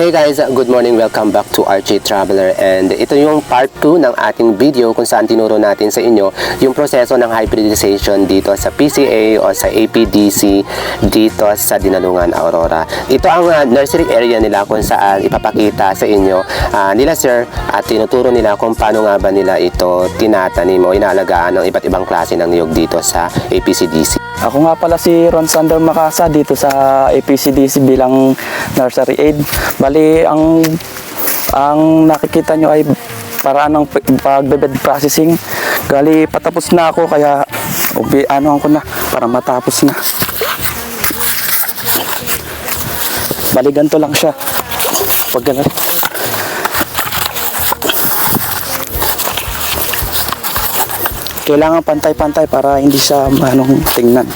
Hey guys, good morning. Welcome back to RJ Traveler and ito yung part 2 ng ating video kung saan tinuro natin sa inyo yung proseso ng hybridization dito sa PCA o sa APDC dito sa Dinalungan, Aurora. Ito ang ah, nursery area nila kung saan ipapakita sa inyo ah, nila sir at tinuturo nila kung paano nga ba nila ito tinatanim o inaalagaan ng iba't ibang klase ng niyog dito sa APCDC. Ako nga pala si Ron Sander Macasa dito sa APCDC bilang nursery aide. Bali, ang ang nakikita nyo ay paraan ng pagbebed processing. Gali, patapos na ako kaya ubi, ano ko na para matapos na. Bali, ganito lang siya. Pag ganun. Kailangan pantay-pantay para hindi siya manong tingnan.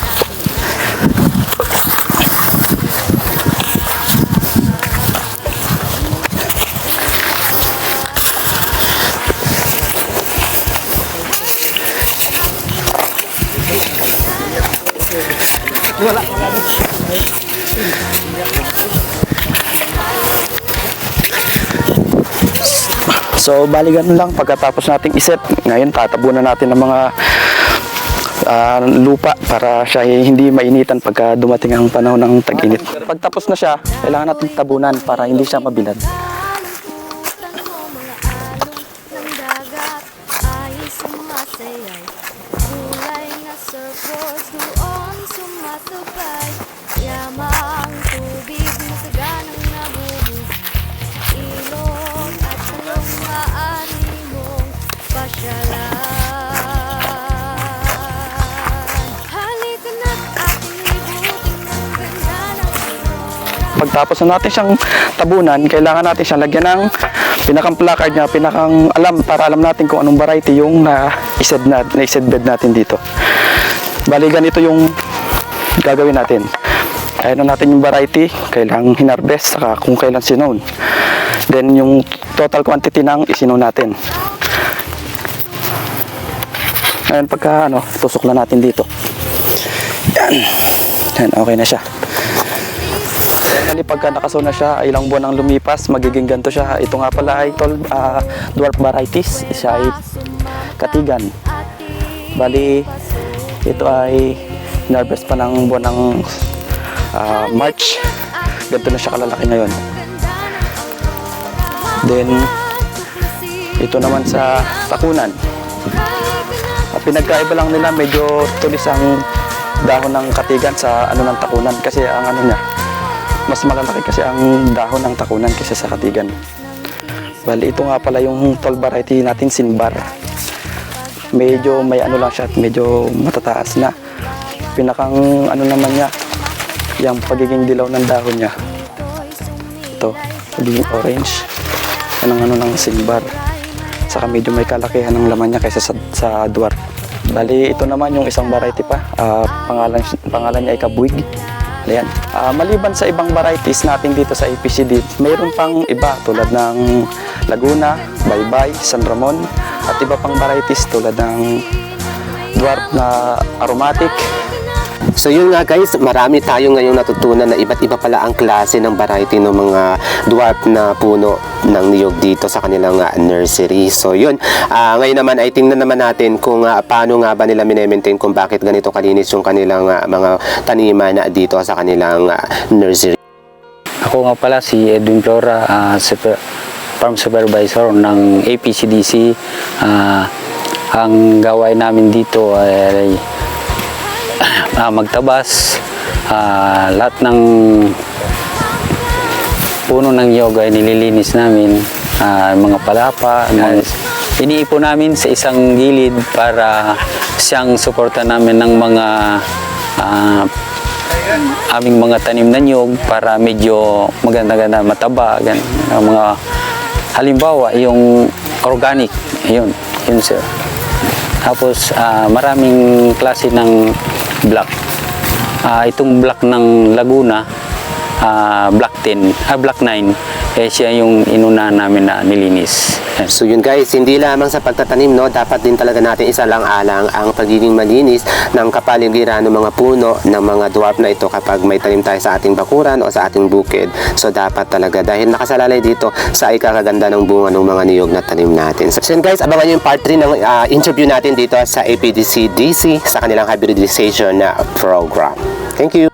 So, bali lang pagkatapos nating iset. Ngayon, tatabunan natin ng mga ah, lupa para siya hindi mainitan pagka dumating ang panahon ng tag-init. Pagtapos na siya, kailangan natin tabunan para hindi siya mabilad. Kulay na Pagtapos na natin siyang tabunan, kailangan natin siyang lagyan ng pinakang placard niya, pinakang alam para alam natin kung anong variety yung na ised na, na ised natin dito. Bali ganito yung gagawin natin. Kaya na natin yung variety, kailangan hinarvest, saka kung kailan sinown. Then yung total quantity ng isinow natin. Ngayon pagka ano, tusok lang natin dito. Yan. Yan, okay na siya. Normally, pagka nakaso na siya, ilang buwan ang lumipas, magiging ganito siya. Ito nga pala ay tol, ah, dwarf varieties. Siya ay katigan. Bali, ito ay narvest pa ng buwan ng ah, March. Ganito na siya kalalaki ngayon. Then, ito naman sa takunan. Pinagkaiba lang nila, medyo tulis ang dahon ng katigan sa ano ng takunan kasi ang ano niya mas malalaki kasi ang dahon ng takunan kaysa sa katigan. Bali, ito nga pala yung tall variety natin, sinbar. Medyo may ano lang siya, medyo matataas na. Pinakang ano naman niya, yung pagiging dilaw ng dahon niya. Ito, pagiging orange. Yan ang ano ng sinbar. Saka medyo may kalakihan ng laman niya kaysa sa, sa dwarf. Bali, ito naman yung isang variety pa. Ah, pangalan, pangalan niya ay kabuig. Ayan. Ah, maliban sa ibang varieties natin dito sa APCD, mayroon pang iba tulad ng Laguna, Baybay, San Ramon, at iba pang varieties tulad ng dwarf na aromatic. So yun nga guys, marami tayo ngayong natutunan na iba't iba pala ang klase ng variety ng mga dwarf na puno ng niyog dito sa kanilang ah, nursery. So yun, ah, ngayon naman ay tingnan naman natin kung ah, paano nga ba nila minemaintain kung bakit ganito kalinis yung kanilang ah, mga taniman na dito sa kanilang ah, nursery. Ako nga pala si Edwin Flora, ah, super, farm supervisor ng APCDC. Ah, ang gawain namin dito ay ah, magtabas, ah, lahat ng puno ng yoga ay nililinis namin, Ah, mga palapa, mga, iniipon namin sa isang gilid para siyang suporta namin ng mga ah, aming mga tanim na nyog para medyo maganda-ganda mataba gan mga halimbawa yung organic. Yun yun sir. Tapos ah, maraming klase ng black. Ah, itong black ng Laguna ah, black 10 ah, black 9 eh siya yung inuna namin na nilinis. So yun guys, hindi lamang sa pagtatanim, no, dapat din talaga natin isalang-alang ang pagiging malinis ng kapaligiran ng mga puno ng mga dwarf na ito kapag may tanim tayo sa ating bakuran o sa ating bukid. So dapat talaga dahil nakasalalay dito sa ikakaganda ng bunga ng mga niyog na tanim natin. So yun guys, abangan nyo yung part 3 ng ah, interview natin dito sa APDC DC sa kanilang hybridization na program. Thank you!